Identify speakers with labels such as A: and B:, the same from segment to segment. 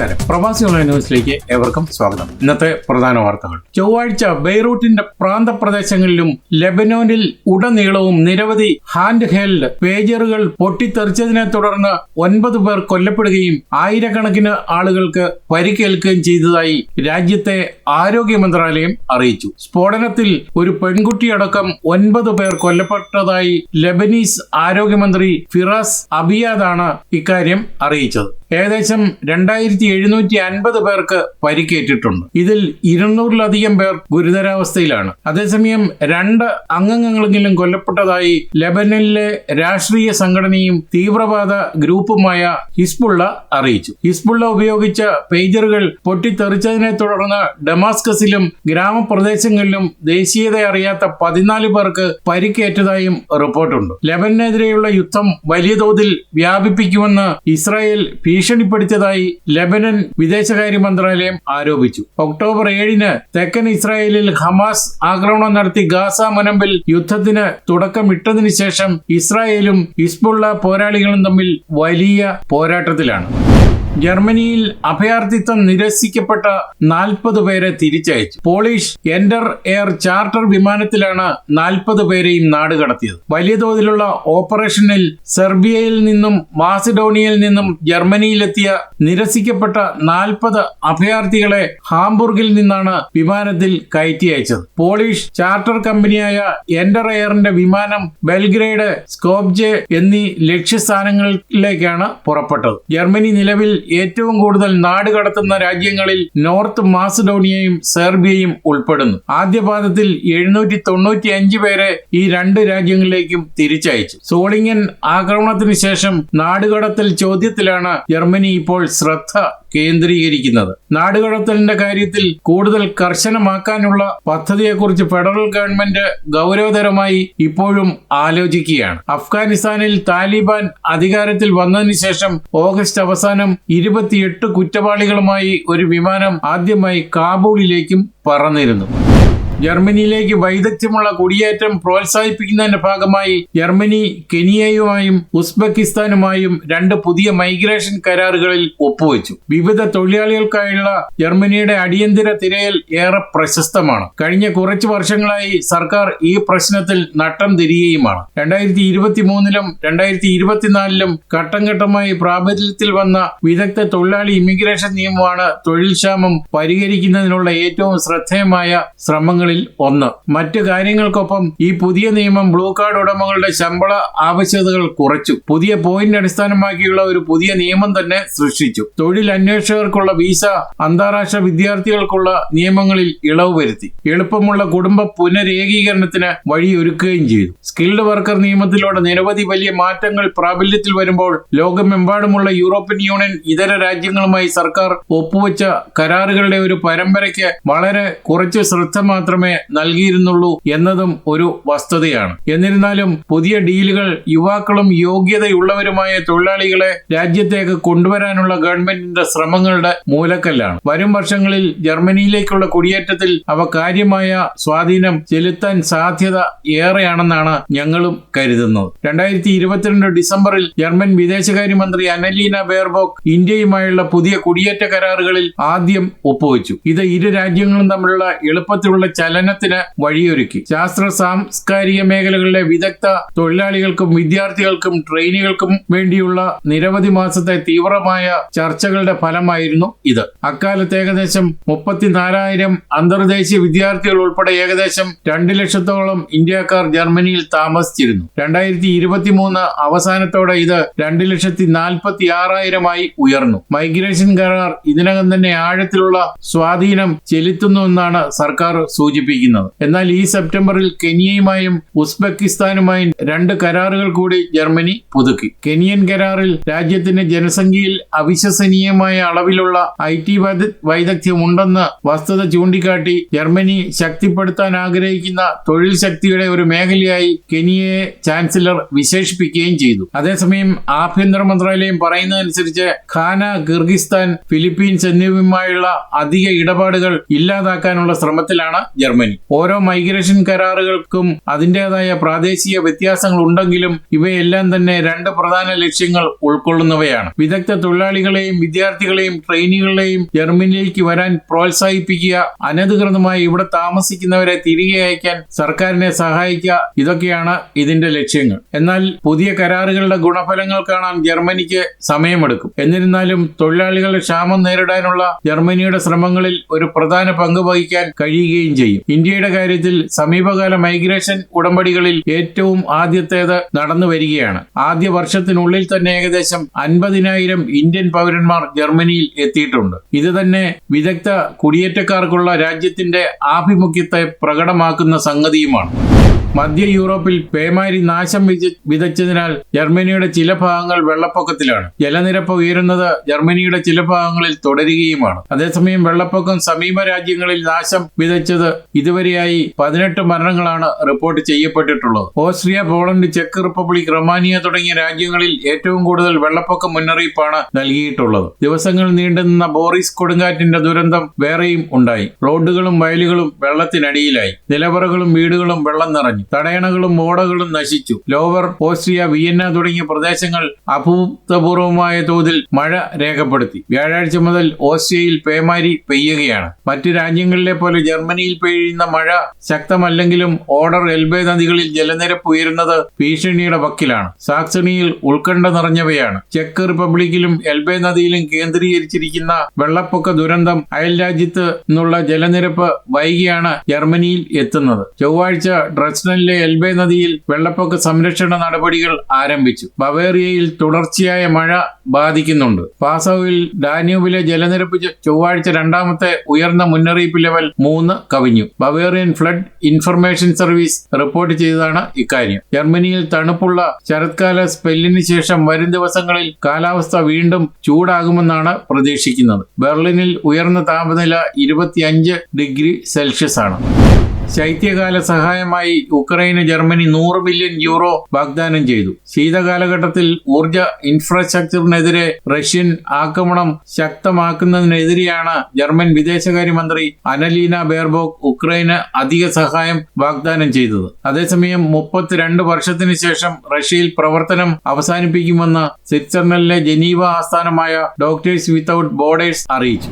A: നമസ്കാരം. പ്രവാസി ഓൺലൈൻ ന്യൂസിലേക്ക് ഏവർക്കും സ്വാഗതം. ഇന്നത്തെ പ്രധാന വാർത്തകൾ. ചൊവ്വാഴ്ച ബെയ്റൂട്ടിന്റെ പ്രാന്തപ്രദേശങ്ങളിലും ലെബനോനിൽ ഉടനീളവും നിരവധി ഹാൻഡ് ഹെൽഡ് പേജറുകൾ പൊട്ടിത്തെറിച്ചതിനെ തുടർന്ന് ഒൻപത് പേർ കൊല്ലപ്പെടുകയും ആയിരക്കണക്കിന് ആളുകൾക്ക് പരിക്കേൽക്കുകയും ചെയ്തതായി രാജ്യത്തെ ആരോഗ്യ മന്ത്രാലയം അറിയിച്ചു. സ്ഫോടനത്തിൽ ഒരു പെൺകുട്ടിയടക്കം ഒൻപത് പേർ കൊല്ലപ്പെട്ടതായി ലെബനീസ് ആരോഗ്യമന്ത്രി ഫിറാസ് അബിയാദാണ് ഇക്കാര്യം അറിയിച്ചത്. ഏകദേശം രണ്ടായിരത്തി എഴുന്നൂറ്റി അൻപത് പേർക്ക് പരിക്കേറ്റിട്ടുണ്ട്. ഇതിൽ ഇരുന്നൂറിലധികം പേർ ഗുരുതരാവസ്ഥയിലാണ്. അതേസമയം രണ്ട് അംഗങ്ങളെങ്കിലും കൊല്ലപ്പെട്ടതായി ലെബനനിലെ രാഷ്ട്രീയ സംഘടനയും തീവ്രവാദ ഗ്രൂപ്പുമായ ഹിസ്ബുള്ള അറിയിച്ചു. ഹിസ്ബുള്ള ഉപയോഗിച്ച പേജറുകൾ പൊട്ടിത്തെറിച്ചതിനെ തുടർന്ന് ഡമാസ്കസിലും ഗ്രാമപ്രദേശങ്ങളിലും ദേശീയത അറിയാത്ത പതിനാല് പേർക്ക് പരിക്കേറ്റതായും റിപ്പോർട്ടുണ്ട്. ലെബനെതിരെയുള്ള യുദ്ധം വലിയ തോതിൽ വ്യാപിപ്പിക്കുമെന്ന് ഇസ്രായേൽ ഭീഷണിപ്പെടുത്തിയതായി ലെബനൻ വിദേശകാര്യ മന്ത്രാലയം ആരോപിച്ചു. ഒക്ടോബർ ഏഴിന് തെക്കൻ ഇസ്രായേലിൽ ഹമാസ് ആക്രമണം നടത്തി ഗാസ മുനമ്പിൽ യുദ്ധത്തിന് തുടക്കമിട്ടതിനു ശേഷം ഇസ്രായേലും ഹിസ്ബുള്ള പോരാളികളും തമ്മിൽ വലിയ പോരാട്ടത്തിലാണ്. ജർമ്മനിയിൽ അഭയാർത്ഥിത്വം നിരസിക്കപ്പെട്ട നാൽപ്പത് പേരെ തിരിച്ചയച്ചു. പോളിഷ് എൻഡർ എയർ ചാർട്ടർ വിമാനത്തിലാണ് നാൽപ്പത് പേരെയും നാട് കടത്തിയത്. വലിയ തോതിലുള്ള ഓപ്പറേഷനിൽ സെർബിയയിൽ നിന്നും മാസിഡോണിയയിൽ നിന്നും ജർമ്മനിയിലെത്തിയ നിരസിക്കപ്പെട്ട നാൽപ്പത് അഭയാർത്ഥികളെ ഹാംബുർഗിൽ നിന്നാണ് വിമാനത്തിൽ കയറ്റി അയച്ചത്. പോളിഷ് ചാർട്ടർ കമ്പനിയായ എൻഡർ എയറിന്റെ വിമാനം ബെൽഗ്രേഡ് സ്കോപ്ജെ എന്നീ ലക്ഷ്യസ്ഥാനങ്ങളിലേക്കാണ് പുറപ്പെട്ടത്. ജർമ്മനി നിലവിൽ ഏറ്റവും കൂടുതൽ നാട് കടത്തുന്ന രാജ്യങ്ങളിൽ നോർത്ത് മാസഡോണിയയും സെർബിയയും ഉൾപ്പെടുന്നു. ആദ്യപാദത്തിൽ എഴുന്നൂറ്റി തൊണ്ണൂറ്റി അഞ്ച് പേരെ ഈ രണ്ട് രാജ്യങ്ങളിലേക്കും തിരിച്ചയച്ചു. സോളിങ്ങൻ ആക്രമണത്തിന് ശേഷം നാടുകടത്തൽ ചോദ്യത്തിലാണ് ജർമ്മനി ഇപ്പോൾ ശ്രദ്ധ കേന്ദ്രീകരിക്കുന്നത്. നാടുകടത്തലിന്റെ കാര്യത്തിൽ കൂടുതൽ കർശനമാക്കാനുള്ള പദ്ധതിയെക്കുറിച്ച് ഫെഡറൽ ഗവൺമെന്റ് ഗൗരവതരമായി ഇപ്പോഴും ആലോചിക്കുകയാണ്. അഫ്ഗാനിസ്ഥാനിൽ താലിബാൻ അധികാരത്തിൽ വന്നതിന് ശേഷം ഓഗസ്റ്റ് അവസാനം ഇരുപത്തിയെട്ട് കുറ്റവാളികളുമായി ഒരു വിമാനം ആദ്യമായി കാബൂളിലേക്കും പറന്നിരുന്നു. ജർമ്മനിയിലേക്ക് വൈദഗ്ധ്യമുള്ള കുടിയേറ്റം പ്രോത്സാഹിപ്പിക്കുന്നതിന്റെ ഭാഗമായി ജർമ്മനി കെനിയയുമായും ഉസ്ബെക്കിസ്ഥാനുമായും രണ്ട് പുതിയ മൈഗ്രേഷൻ കരാറുകളിൽ ഒപ്പുവെച്ചു. വിവിധ തൊഴിലാളികൾക്കായുള്ള ജർമ്മനിയുടെ അടിയന്തര തിരയൽ ഏറെ പ്രശസ്തമാണ്. കഴിഞ്ഞ കുറച്ചു വർഷങ്ങളായി സർക്കാർ ഈ പ്രശ്നത്തിൽ നട്ടം തിരിയുകയുമാണ് രണ്ടായിരത്തി ഇരുപത്തി മൂന്നിലും രണ്ടായിരത്തി ഇരുപത്തിനാലിലും ഘട്ടം ഘട്ടമായി പ്രാബല്യത്തിൽ വന്ന വിദഗ്ധ തൊഴിലാളി ഇമിഗ്രേഷൻ നിയമമാണ് തൊഴിൽ ക്ഷാമം പരിഹരിക്കുന്നതിനുള്ള ഏറ്റവും ശ്രദ്ധേയമായ ശ്രമങ്ങളിൽ ഒന്ന്. മറ്റു കാര്യങ്ങൾക്കൊപ്പം ഈ പുതിയ നിയമം ബ്ലൂ കാർഡ് ഉടമകളുടെ ശമ്പള ആവശ്യകതകൾ കുറച്ചു. പുതിയ പോയിന്റ് അടിസ്ഥാനമാക്കിയുള്ള ഒരു പുതിയ നിയമം തന്നെ സൃഷ്ടിച്ചു. തൊഴിൽ അന്വേഷകർക്കുള്ള വിസ അന്താരാഷ്ട്ര വിദ്യാർത്ഥികൾക്കുള്ള നിയമങ്ങളിൽ ഇളവ് വരുത്തി. എളുപ്പമുള്ള കുടുംബ പുനരേകീകരണത്തിന് വഴിയൊരുക്കുകയും ചെയ്തു. സ്കിൽഡ് വർക്കർ നിയമത്തിലൂടെ നിരവധി വലിയ മാറ്റങ്ങൾ പ്രാബല്യത്തിൽ വരുമ്പോൾ ലോകമെമ്പാടുമുള്ള യൂറോപ്യൻ യൂണിയൻ ഇതര രാജ്യങ്ങളുമായി സർക്കാർ ഒപ്പുവെച്ച കരാറുകളുടെ ഒരു പരമ്പരയ്ക്ക് വളരെ കുറച്ച് ശ്രദ്ധ മാത്രമേ നൽകിയിരുന്നുള്ളൂ എന്നതും ഒരു വസ്തുതയാണ്. എന്നിരുന്നാലും പുതിയ ഡീലുകൾ യുവാക്കളും യോഗ്യതയുള്ളവരുമായ തൊഴിലാളികളെ രാജ്യത്തേക്ക് കൊണ്ടുവരാനുള്ള ഗവൺമെന്റിന്റെ ശ്രമങ്ങളുടെ മൂലക്കല്ലാണ്. വരും വർഷങ്ങളിൽ ജർമ്മനിയിലേക്കുള്ള കുടിയേറ്റത്തിൽ അവ കാര്യമായ സ്വാധീനം ചെലുത്താൻ സാധ്യത ഏറെയാണെന്നാണ് ഞങ്ങളും കരുതുന്നത്. രണ്ടായിരത്തി ഇരുപത്തിരണ്ട് ഡിസംബറിൽ ജർമ്മൻ വിദേശകാര്യമന്ത്രി അനലീന ബെയർബോക്ക് ഇന്ത്യയുമായുള്ള പുതിയ കുടിയേറ്റ കരാറുകളിൽ ആദ്യം ഒപ്പുവെച്ചു. ഇത് ഇരു രാജ്യങ്ങളും തമ്മിലുള്ള എളുപ്പത്തിലുള്ള ചലനത്തിന് വഴിയൊരുക്കി. ശാസ്ത്ര സാംസ്കാരിക മേഖലകളിലെ വിദഗ്ധ തൊഴിലാളികൾക്കും വിദ്യാർത്ഥികൾക്കും ട്രെയിനികൾക്കും വേണ്ടിയുള്ള നിരവധി മാസത്തെ തീവ്രമായ ചർച്ചകളുടെ ഫലമായിരുന്നു ഇത്. അക്കാലത്ത് ഏകദേശം മുപ്പത്തിനാലായിരം അന്തർദേശീയ വിദ്യാർത്ഥികൾ ഉൾപ്പെടെ ഏകദേശം രണ്ട് ലക്ഷത്തോളം ഇന്ത്യക്കാർ ജർമ്മനിയിൽ താമസിച്ചിരുന്നു. രണ്ടായിരത്തി ഇരുപത്തിമൂന്ന് അവസാനത്തോടെ ഇത് രണ്ട് ലക്ഷത്തി നാൽപ്പത്തി ആറായിരമായി ഉയർന്നു. മൈഗ്രേഷൻ കരാർ ഇതിനകം തന്നെ ആഴത്തിലുള്ള സ്വാധീനം ചെലുത്തുന്നുവെന്നാണ് സർക്കാർ സൂചിപ്പിക്കുന്നത്. എന്നാൽ ഈ സെപ്റ്റംബറിൽ കെനിയയുമായും ഉസ്ബെക്കിസ്ഥാനുമായും രണ്ട് കരാറുകൾ കൂടി ജർമ്മനി പുതുക്കി. കെനിയൻ കരാറിൽ രാജ്യത്തിന്റെ ജനസംഖ്യയിൽ അവിശ്വസനീയമായ അളവിലുള്ള ഐ ടി വൈദഗ്ധ്യമുണ്ടെന്ന് വസ്തുത ചൂണ്ടിക്കാട്ടി ജർമ്മനി ശക്തിപ്പെടുത്താൻ ആഗ്രഹിക്കുന്ന തൊഴിൽ ശക്തിയുടെ ഒരു മേഖലയായി കെനിയയെ ചാൻസലർ വിശേഷിപ്പിക്കുകയും ചെയ്തു. അതേസമയം ആഭ്യന്തര മന്ത്രാലയം പറയുന്നതനുസരിച്ച് ഖാന കിർഗിസ്ഥാൻ ഫിലിപ്പീൻസ് എന്നിവയുമായുള്ള അധിക ഇടപാടുകൾ ഇല്ലാതാക്കാനുള്ള ശ്രമത്തിലാണ് ജർമ്മനി. ഓരോ മൈഗ്രേഷൻ കരാറുകൾക്കും അതിന്റെതായ പ്രാദേശിക വ്യത്യാസങ്ങൾ ഉണ്ടെങ്കിലും ഇവയെല്ലാം തന്നെ രണ്ട് പ്രധാന ലക്ഷ്യങ്ങൾ ഉൾക്കൊള്ളുന്നവയാണ്. വിദഗ്ധ തൊഴിലാളികളെയും വിദ്യാർത്ഥികളെയും ട്രെയിനികളെയും ജർമ്മനിയിലേക്ക് വരാൻ പ്രോത്സാഹിപ്പിക്കുക അനധികൃതമായി ഇവിടെ താമസിക്കുന്നവരെ തിരികെ അയക്കാൻ സർക്കാരിനെ സഹായിക്കുക ഇതൊക്കെയാണ് ഇതിന്റെ ലക്ഷ്യങ്ങൾ. എന്നാൽ പുതിയ കരാറുകളുടെ ഗുണഫലങ്ങൾ കാണാൻ ജർമ്മനിക്ക് സമയമെടുക്കും. എന്നിരുന്നാലും തൊഴിലാളികളുടെ ക്ഷാമം നേരിടാനുള്ള ജർമ്മനിയുടെ ശ്രമങ്ങളിൽ ഒരു പ്രധാന പങ്ക് വഹിക്കാൻ കഴിയുകയും ചെയ്യും. ഇന്ത്യയുടെ കാര്യത്തിൽ സമീപകാല മൈഗ്രേഷൻ ഉടമ്പടികളിൽ ഏറ്റവും ആദ്യത്തേത് നടന്നു വരികയാണ്. ആദ്യ വർഷത്തിനുള്ളിൽ തന്നെ ഏകദേശം അൻപതിനായിരം ഇന്ത്യൻ പൗരന്മാർ ജർമ്മനിയിൽ എത്തിയിട്ടുണ്ട്. ഇത് തന്നെ വിദഗ്ധ കുടിയേറ്റക്കാർക്കുള്ള രാജ്യത്തിന്റെ ആഭിമുഖ്യത്തെ പ്രകടമാക്കുന്ന സംഗതിയുമാണ്. മധ്യ യൂറോപ്പിൽ പേമാരി നാശം വിതച്ചതിനാൽ ജർമ്മനിയുടെ ചില ഭാഗങ്ങൾ വെള്ളപ്പൊക്കത്തിലാണ്. ജലനിരപ്പ് ഉയരുന്നത് ജർമ്മനിയുടെ ചില ഭാഗങ്ങളിൽ തുടരുകയുമാണ്. അതേസമയം വെള്ളപ്പൊക്കം സമീപ രാജ്യങ്ങളിൽ നാശം വിതച്ചത് ഇതുവരെയായി പതിനെട്ട് മരണങ്ങളാണ് റിപ്പോർട്ട് ചെയ്യപ്പെട്ടിട്ടുള്ളത്. ഓസ്ട്രിയ പോളണ്ട് ചെക്ക് റിപ്പബ്ലിക് റൊമാനിയ തുടങ്ങിയ രാജ്യങ്ങളിൽ ഏറ്റവും കൂടുതൽ വെള്ളപ്പൊക്ക മുന്നറിയിപ്പാണ് നൽകിയിട്ടുള്ളത്. ദിവസങ്ങൾ നീണ്ടുനിന്ന ബോറിസ് കൊടുങ്കാറ്റിന്റെ ദുരന്തം വേറെയും ഉണ്ടായി. റോഡുകളും വയലുകളും വെള്ളത്തിനടിയിലായി. നിലവറകളും വീടുകളും വെള്ളം നിറഞ്ഞു. തടയണകളും ഓടകളും നശിച്ചു. ലോവർ ഓസ്ട്രിയ വിയന്ന തുടങ്ങിയ പ്രദേശങ്ങൾ അഭൂതപൂർവമായ തോതിൽ മഴ രേഖപ്പെടുത്തി. വ്യാഴാഴ്ച മുതൽ ഓസ്ട്രിയയിൽ പേമാരി പെയ്യുകയാണ്. മറ്റു രാജ്യങ്ങളിലെ പോലെ ജർമ്മനിയിൽ പെയ്യുന്ന മഴ ശക്തമല്ലെങ്കിലും ഓർഡർ എൽബെ നദികളിൽ ജലനിരപ്പ് ഉയരുന്നത് ഭീഷണിയുടെ വക്കിലാണ്. സാക്സണിയിൽ ഉത്കണ്ഠ നിറഞ്ഞവയാണ്. ചെക്ക് റിപ്പബ്ലിക്കിലും എൽബെ നദിയിലും കേന്ദ്രീകരിച്ചിരിക്കുന്ന വെള്ളപ്പൊക്ക ദുരന്തം അയൽ രാജ്യത്ത് നിന്നുള്ള ജലനിരപ്പ് വൈകിയാണ് ജർമ്മനിയിൽ എത്തുന്നത്. ചൊവ്വാഴ്ച ഡ്രസ്നനിലെ എൽബേ നദിയിൽ വെള്ളപ്പൊക്ക സംരക്ഷണ നടപടികൾ ആരംഭിച്ചു. ബവേറിയയിൽ തുടർച്ചയായ മഴ ബാധിക്കുന്നുണ്ട്. പാസോവിൽ ഡാന്യൂബിലെ ജലനിരപ്പ് ചൊവ്വാഴ്ച രണ്ടാമത്തെ ഉയർന്ന മുന്നറിയിപ്പ് ലെവൽ മൂന്ന് കവിഞ്ഞു. Bavarian flood information service report ചെയ്തതാണ് ഇക്കാര്യം. ജർമ്മനിയിൽ തണുപ്പുള്ള ശരത്കാല സ്പെല്ലിന് ശേഷം വരും ദിവസങ്ങളിൽ കാലാവസ്ഥ വീണ്ടും ചൂടാകുമെന്നാണ് പ്രതീക്ഷിക്കുന്നത്. ബെർലിനിൽ ഉയർന്ന താപനില ഇരുപത്തിയഞ്ച് ഡിഗ്രി സെൽഷ്യസ് ആണ് ശൈത്യകാല സഹായമായി ഉക്രൈന് ജർമ്മനി നൂറ് ബില്യൺ യൂറോ വാഗ്ദാനം ചെയ്തു. ശീതകാലഘട്ടത്തിൽ ഊർജ ഇൻഫ്രാസ്ട്രക്ചറിനെതിരെ റഷ്യൻ ആക്രമണം ശക്തമാക്കുന്നതിനെതിരെയാണ് ജർമ്മൻ വിദേശകാര്യമന്ത്രി അനലീന ബെയർബോക്ക് ഉക്രൈന് അധിക സഹായം വാഗ്ദാനം ചെയ്തത്. അതേസമയം മുപ്പത്തിരണ്ട് വർഷത്തിന് ശേഷം റഷ്യയിൽ പ്രവർത്തനം അവസാനിപ്പിക്കുമെന്ന് സ്വിറ്റ്സർലൻഡിലെ ജനീവ ആസ്ഥാനമായ ഡോക്ടേഴ്സ് വിത്തൌട്ട് ബോർഡേഴ്സ് അറിയിച്ചു.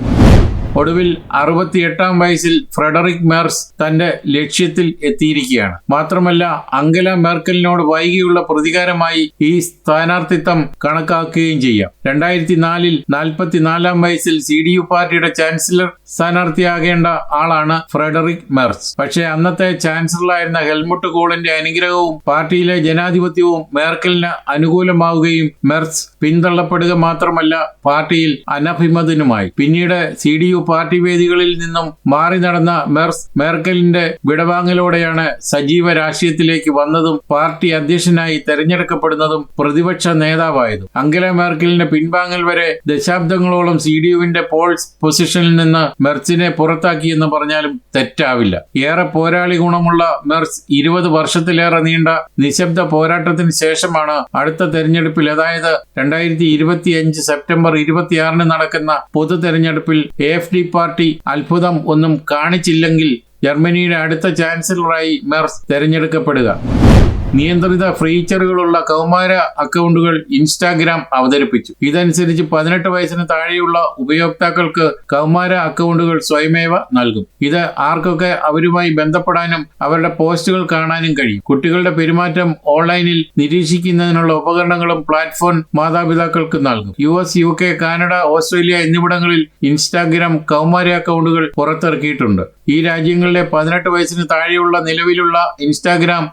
A: ഒടുവിൽ അറുപത്തിയെട്ടാം വയസ്സിൽ ഫ്രെഡറിക് മേർസ് തന്റെ ലക്ഷ്യത്തിൽ എത്തിയിരിക്കുകയാണ്. മാത്രമല്ല അങ്കല മെർക്കലിനോട് വൈകിയുള്ള പ്രതികാരമായി ഈ സ്ഥാനാർത്ഥിത്വം കണക്കാക്കുകയും ചെയ്യാം. രണ്ടായിരത്തി നാലിൽ നാൽപ്പത്തിനാലാം വയസ്സിൽ സി ഡി യു പാർട്ടിയുടെ ചാൻസലർ സ്ഥാനാർത്ഥിയാകേണ്ട ആളാണ് ഫ്രെഡറിക് മെർസ്. പക്ഷേ അന്നത്തെ ചാൻസലറായിരുന്ന ഹെൽമുട്ട് കോളിന്റെ അനുഗ്രഹവും പാർട്ടിയിലെ ജനാധിപത്യവും മേർക്കലിന് അനുകൂലമാവുകയും മെർസ് പിന്തള്ളപ്പെടുക മാത്രമല്ല പാർട്ടിയിൽ അനഭിമതനുമായി. പിന്നീട് സി ഡി യു പാർട്ടി വേദികളിൽ നിന്നും മാറി നടന്ന മെർസ് മേർക്കലിന്റെ വിടവാങ്ങലോടെയാണ് സജീവ രാഷ്ട്രീയത്തിലേക്ക് വന്നതും പാർട്ടി അധ്യക്ഷനായി തെരഞ്ഞെടുക്കപ്പെടുന്നതും പ്രതിപക്ഷ നേതാവായതും. അങ്കല മേർക്കലിന്റെ പിൻവാങ്ങൽ വരെ ദശാബ്ദങ്ങളോളം സി ഡി യുവിന്റെ പോൾസ് പൊസിഷനിൽ നിന്ന് മെർസിനെ പുറത്താക്കിയെന്ന് പറഞ്ഞാലും തെറ്റാവില്ല. ഏറെ പോരാളി ഗുണമുള്ള മെർസ് ഇരുപത് വർഷത്തിലേറെ നീണ്ട നിശബ്ദ പോരാട്ടത്തിന് ശേഷമാണ് അടുത്ത തെരഞ്ഞെടുപ്പിൽ അതായത് രണ്ടായിരത്തി ഇരുപത്തിയഞ്ച് സെപ്റ്റംബർ ഇരുപത്തിയാറിന് നടക്കുന്ന പൊതു തെരഞ്ഞെടുപ്പിൽ എഫ് ഡി പാർട്ടി അത്ഭുതം ഒന്നും കാണിച്ചില്ലെങ്കിൽ ജർമ്മനിയുടെ അടുത്ത ചാൻസലറായി മെർസ് തെരഞ്ഞെടുക്കപ്പെടുക. നിയന്ത്രിത ഫീച്ചറുകളുള്ള കൗമാര അക്കൗണ്ടുകൾ ഇൻസ്റ്റാഗ്രാം അവതരിപ്പിച്ചു. ഇതനുസരിച്ച് പതിനെട്ട് വയസ്സിന് താഴെയുള്ള ഉപയോക്താക്കൾക്ക് കൗമാര അക്കൗണ്ടുകൾ സ്വയമേവ നൽകും. ഇത് ആർക്കൊക്കെ അവരുമായി ബന്ധപ്പെടാനും അവരുടെ പോസ്റ്റുകൾ കാണാനും കഴിയും. കുട്ടികളുടെ പെരുമാറ്റം ഓൺലൈനിൽ നിരീക്ഷിക്കുന്നതിനുള്ള ഉപകരണങ്ങളും പ്ലാറ്റ്ഫോം മാതാപിതാക്കൾക്ക് നൽകും. U S U K Canada Australia എന്നിവിടങ്ങളിൽ ഇൻസ്റ്റാഗ്രാം കൗമാര അക്കൗണ്ടുകൾ പുറത്തിറക്കിയിട്ടുണ്ട്. ഈ രാജ്യങ്ങളിലെ പതിനെട്ട് വയസ്സിന് താഴെയുള്ള നിലവിലുള്ള ഇൻസ്റ്റാഗ്രാം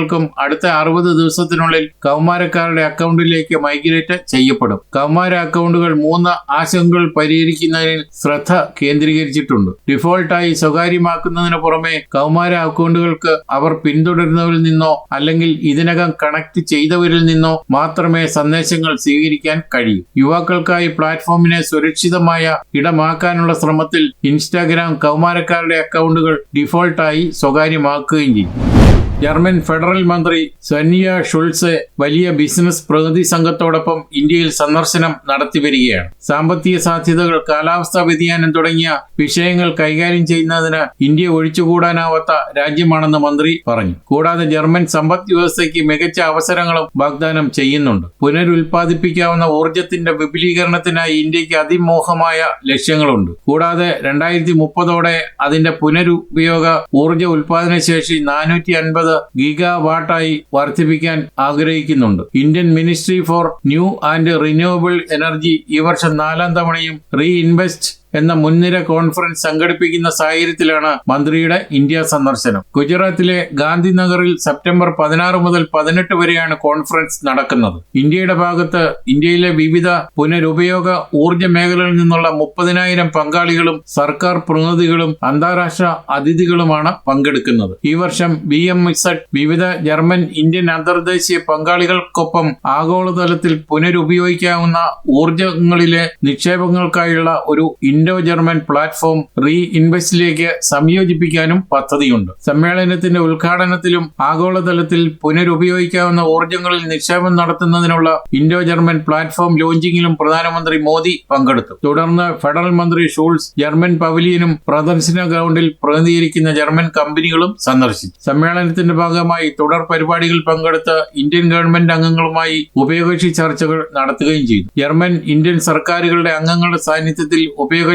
A: ഉപയോക്താക്കൾക്കും അടുത്ത അറുപത് ദിവസത്തിനുള്ളിൽ കൗമാരക്കാരുടെ അക്കൗണ്ടിലേക്ക് മൈഗ്രേറ്റ് ചെയ്യപ്പെടും. കൗമാര അക്കൗണ്ടുകൾ മൂന്ന് ആശങ്കകൾ പരിഹരിക്കുന്നതിൽ ശ്രദ്ധ കേന്ദ്രീകരിച്ചിട്ടുണ്ട്. ഡിഫോൾട്ടായി സ്വകാര്യമാക്കുന്നതിന് പുറമെ കൗമാര അക്കൗണ്ടുകൾക്ക് അവർ പിന്തുടരുന്നവരിൽ നിന്നോ അല്ലെങ്കിൽ ഇതിനകം കണക്ട് ചെയ്തവരിൽ നിന്നോ മാത്രമേ സന്ദേശങ്ങൾ സ്വീകരിക്കാൻ കഴിയൂ. യുവാക്കൾക്കായി പ്ലാറ്റ്ഫോമിനെ സുരക്ഷിതമായ ഇടമാക്കാനുള്ള ശ്രമത്തിൽ ഇൻസ്റ്റാഗ്രാം കൗമാരക്കാരുടെ അക്കൗണ്ടുകൾ ഡിഫോൾട്ടായി സ്വകാര്യമാക്കുകയും ചെയ്യും. ജർമ്മൻ ഫെഡറൽ മന്ത്രി സനിയ ഷുൾസ് വലിയ ബിസിനസ് പ്രതിനിധി സംഘത്തോടൊപ്പം ഇന്ത്യയിൽ സന്ദർശനം നടത്തിവരികയാണ്. സാമ്പത്തിക സാധ്യതകൾ കാലാവസ്ഥാ വ്യതിയാനം തുടങ്ങിയ വിഷയങ്ങൾ കൈകാര്യം ചെയ്യുന്നതിന് ഇന്ത്യ ഒഴിച്ചുകൂടാനാവാത്ത രാജ്യമാണെന്ന് മന്ത്രി പറഞ്ഞു. കൂടാതെ ജർമ്മൻ സമ്പദ് വ്യവസ്ഥയ്ക്ക് മികച്ച അവസരങ്ങളും വാഗ്ദാനം ചെയ്യുന്നുണ്ട്. പുനരുൽപാദിപ്പിക്കാവുന്ന ഊർജത്തിന്റെ വിപുലീകരണത്തിനായി ഇന്ത്യയ്ക്ക് അതിമോഹമായ ലക്ഷ്യങ്ങളുണ്ട്. കൂടാതെ രണ്ടായിരത്തി മുപ്പതോടെ അതിന്റെ പുനരുപയോഗ ഊർജ ഉൽപാദന ശേഷി നാനൂറ്റി അൻപത് ഗീഗാ വാട്ടായി വർദ്ധിപ്പിക്കാൻ ആഗ്രഹിക്കുന്നുണ്ട്. Indian ministry for new and renewable energy ഈ വർഷം നാലാം തവണയും റീ ഇൻവെസ്റ്റ് എന്ന മുൻനിര കോൺഫറൻസ് സംഘടിപ്പിക്കുന്ന സാഹചര്യത്തിലാണ് മന്ത്രിയുടെ ഇന്ത്യ സന്ദർശനം. ഗുജറാത്തിലെ ഗാന്ധിനഗറിൽ സെപ്റ്റംബർ പതിനാറ് മുതൽ പതിനെട്ട് വരെയാണ് കോൺഫറൻസ് നടക്കുന്നത്. ഇന്ത്യയുടെ ഭാഗത്ത് ഇന്ത്യയിലെ വിവിധ പുനരുപയോഗ ഊർജ മേഖലകളിൽ നിന്നുള്ള മുപ്പതിനായിരം പങ്കാളികളും സർക്കാർ പ്രതിനിധികളും അന്താരാഷ്ട്ര അതിഥികളുമാണ് പങ്കെടുക്കുന്നത്. ഈ വർഷം ബി എം ഇസഡ് വിവിധ ജർമ്മൻ ഇന്ത്യൻ അന്തർദേശീയ പങ്കാളികൾക്കൊപ്പം ആഗോളതലത്തിൽ പുനരുപയോഗിക്കാവുന്ന ഊർജങ്ങളിലെ നിക്ഷേപങ്ങൾക്കായുള്ള ഒരു ഇൻഡോ ജർമ്മൻ പ്ലാറ്റ്ഫോം റീ ഇൻവെസ്റ്റിലേക്ക് സംയോജിപ്പിക്കാനും പദ്ധതിയുണ്ട്. സമ്മേളനത്തിന്റെ ഉദ്ഘാടനത്തിലും ആഗോളതലത്തിൽ പുനരുപയോഗിക്കാവുന്ന ഊർജങ്ങളിൽ നിക്ഷേപം നടത്തുന്നതിനുള്ള ഇൻഡോ ജർമ്മൻ പ്ലാറ്റ്ഫോം ലോഞ്ചിങ്ങിലും പ്രധാനമന്ത്രി മോദി പങ്കെടുത്തു. തുടർന്ന് ഫെഡറൽ മന്ത്രി ഷൂൾസ് ജർമ്മൻ പവലിയനും പ്രദർശന ഗ്രൗണ്ടിൽ പ്രതിനിധീകരിക്കുന്ന ജർമ്മൻ കമ്പനികളും സന്ദർശിച്ചു. സമ്മേളനത്തിന്റെ ഭാഗമായി തുടർ പരിപാടികളിൽ പങ്കെടുത്ത ഇന്ത്യൻ ഗവൺമെന്റ് അംഗങ്ങളുമായി ഉഭയകക്ഷി ചർച്ചകൾ നടത്തുകയും ചെയ്തു. ജർമ്മൻ ഇന്ത്യൻ സർക്കാരുകളുടെ അംഗങ്ങളുടെ സാന്നിധ്യത്തിൽ ഉഭയകക്ഷി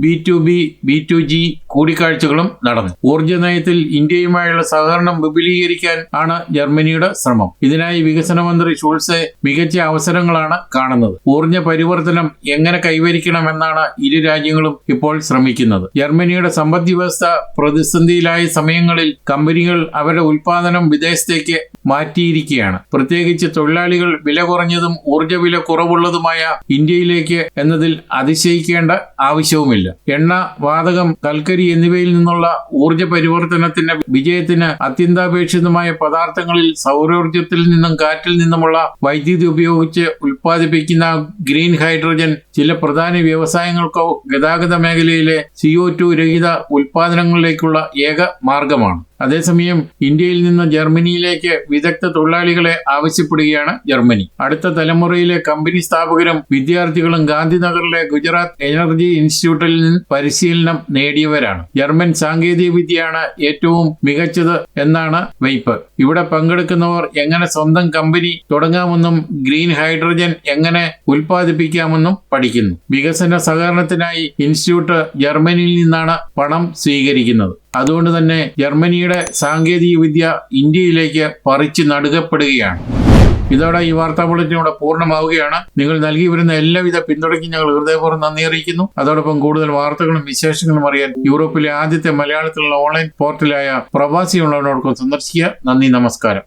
A: B to B B to G കൂടിക്കാഴ്ചകളും നടന്നു. ഊർജ നയത്തിൽ ഇന്ത്യയുമായുള്ള സഹകരണം വിപുലീകരിക്കാൻ ആണ് ജർമ്മനിയുടെ ശ്രമം. ഇതിനായി വികസന മന്ത്രി ഷുൾസെ മികച്ച അവസരങ്ങളാണ് കാണുന്നത്. ഊർജ പരിവർത്തനം എങ്ങനെ കൈവരിക്കണമെന്നാണ് ഇരു രാജ്യങ്ങളും ഇപ്പോൾ ശ്രമിക്കുന്നത്. ജർമ്മനിയുടെ സമ്പദ് വ്യവസ്ഥ പ്രതിസന്ധിയിലായ സമയങ്ങളിൽ കമ്പനികൾ അവരുടെ ഉൽപാദനം വിദേശത്തേക്ക് മാറ്റിയിരിക്കുകയാണ്. പ്രത്യേകിച്ച് തൊഴിലാളികൾ വില കുറഞ്ഞതും ഊർജ വില കുറവുള്ളതുമായ ഇന്ത്യയിലേക്ക് എന്നതിൽ അതിശയിക്കേണ്ട ആവശ്യവുമില്ല. എണ്ണ വാതകം കൽക്കരി എന്നിവയിൽ നിന്നുള്ള ഊർജ പരിവർത്തനത്തിന്റെ വിജയത്തിന് അത്യന്താപേക്ഷിതമായ പദാർത്ഥങ്ങളിൽ സൗരോർജത്തിൽ നിന്നും കാറ്റിൽ നിന്നുമുള്ള വൈദ്യുതി ഉപയോഗിച്ച് ഉൽപ്പാദിപ്പിക്കുന്ന ഗ്രീൻ ഹൈഡ്രജൻ ചില പ്രധാന വ്യവസായങ്ങൾക്കോ ഗതാഗത മേഖലയിലെ സിഒ രഹിത ഉൽപാദനങ്ങളിലേക്കുള്ള ഏക മാർഗമാണ്. അതേസമയം ഇന്ത്യയിൽ നിന്ന് ജർമ്മനിയിലേക്ക് വിദഗ്ധ തൊഴിലാളികളെ ആവശ്യപ്പെടുകയാണ് ജർമ്മനി. അടുത്ത തലമുറയിലെ കമ്പനി സ്ഥാപകരും വിദ്യാർത്ഥികളും ഗാന്ധിനഗറിലെ ഗുജറാത്ത് എനർജി ഇൻസ്റ്റിറ്റ്യൂട്ടിൽ നിന്ന് പരിശീലനം നേടിയവരാണ്. ജർമ്മൻ സാങ്കേതിക വിദ്യയാണ് ഏറ്റവും മികച്ചത് എന്നാണ് വൈപ്പ് ഇവിടെ പങ്കെടുക്കുന്നവർ എങ്ങനെ സ്വന്തം കമ്പനി തുടങ്ങാമെന്നും ഗ്രീൻ ഹൈഡ്രജൻ എങ്ങനെ ഉൽപ്പാദിപ്പിക്കാമെന്നും പഠിക്കുന്നു. വികസന സഹകരണത്തിനായി ഇൻസ്റ്റിറ്റ്യൂട്ട് ജർമ്മനിയിൽ നിന്നാണ് പണം സ്വീകരിക്കുന്നത്. അതുകൊണ്ട് തന്നെ ജർമ്മനിയുടെ സാങ്കേതിക വിദ്യ ഇന്ത്യയിലേക്ക് പറിച്ചു നടുകപ്പെടുകയാണ്. ഇതോടെ ഈ വാർത്താ ബുള്ളറ്റിൻ ഇവിടെ പൂർണമാവുകയാണ്. നിങ്ങൾ നൽകി വരുന്ന എല്ലാവിധ പിന്തുണയ്ക്കും ഞങ്ങൾ ഹൃദയപൂർവം നന്ദി അറിയിക്കുന്നു. അതോടൊപ്പം കൂടുതൽ വാർത്തകളും വിശേഷങ്ങളും അറിയാൻ യൂറോപ്പിലെ ആദ്യത്തെ മലയാളത്തിലുള്ള ഓൺലൈൻ പോർട്ടലായ പ്രവാസി ഉള്ളവരോടൊപ്പം സന്ദർശിക്കുക. നന്ദി നമസ്കാരം.